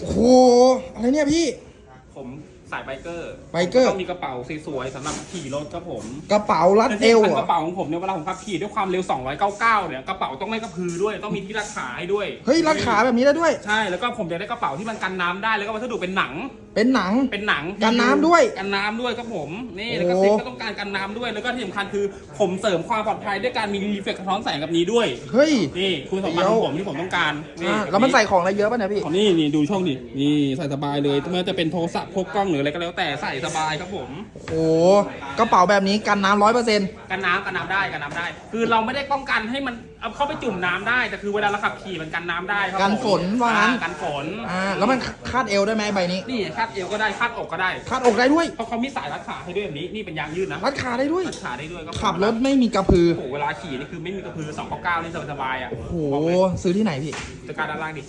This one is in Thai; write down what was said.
โอ้โหอะไรเนี่ยพี่ ผม สายไบเกอร์ไบเกอร์ ต้องมีกระเป๋าสวยๆสำหรับขี่รถครับผมกระเป๋ารัดเอวและที่เหรสำคัญกอระเป๋าของผมเนี่ยเวลาผมขับขี่ด้วยความเร็ว 299 เนี่ยกระเป๋าต้องไม่กระพือด้วยต้องมีที่รัดขาให้ด้วยเฮ้ยรัดขาแบบนี้ได้ด้วย ใช่แล้วก็ผมอยากได้กระเป๋าที่มันกันน้ำได้แล้วก็วัสดุเป็นหนัง เป็นหนัง เป็นหนังกันน้ำด้วยกันน้ำด้วยครับผมนี่แล้วก็โอ้ ซิปก็ต้องการกันน้ำด้วยแล้วก็ที่สำคัญคือผมเสริมความปลอดภัยด้วยการมีรีเฟกสะท้อนแสงกับนี้ด้วย เฮ้ยนี่คุณสมบัติของผมที่ผมต้องการนี่อ่าแล้วมันใส่ของอะไรเยอะป่ะเนี่ยพี่ ของนี่นี่ดูช่องดินี่ใส่สบายเลยไม่ว่าจะเป็นโทรศัพท์พกกล้องหรืออะไรก็แล้วแต่ใส่สบายครับผม โอ้โหกระเป๋าแบบนี้กันน้ำร้อยเปอร์เซ็นต์กันน้ำกันน้ำได้กันน้ำได้ คือเราไม่ได้ป้องกันให้มันเอาเข้าไปจุ่มน้ำได้ แต่คือเวลาเราขับขี่มันกันน้ำได้ครับกันฝนผมว่างั้น อ่กันฝนอ่าแล้วมันคาดเอวได้ไหมใบนี้ นี่คาดเอวก็ได้คาดอกก็ได้คาดอกได้ด้วยเพราะเขามีสายรัดขาให้ด้วยแบบนี้นี่เป็นยางยืดนะรัดขาได้ด้วย รัดขาได้ด้วยก็ขับรถไม่มีกระพือโอ้โหเวลาขี่นี่คือไม่มีกระพือ299นี่สบายๆอะโอ้โหซื้อที่ไหนพี่จะการด้านล่างดิ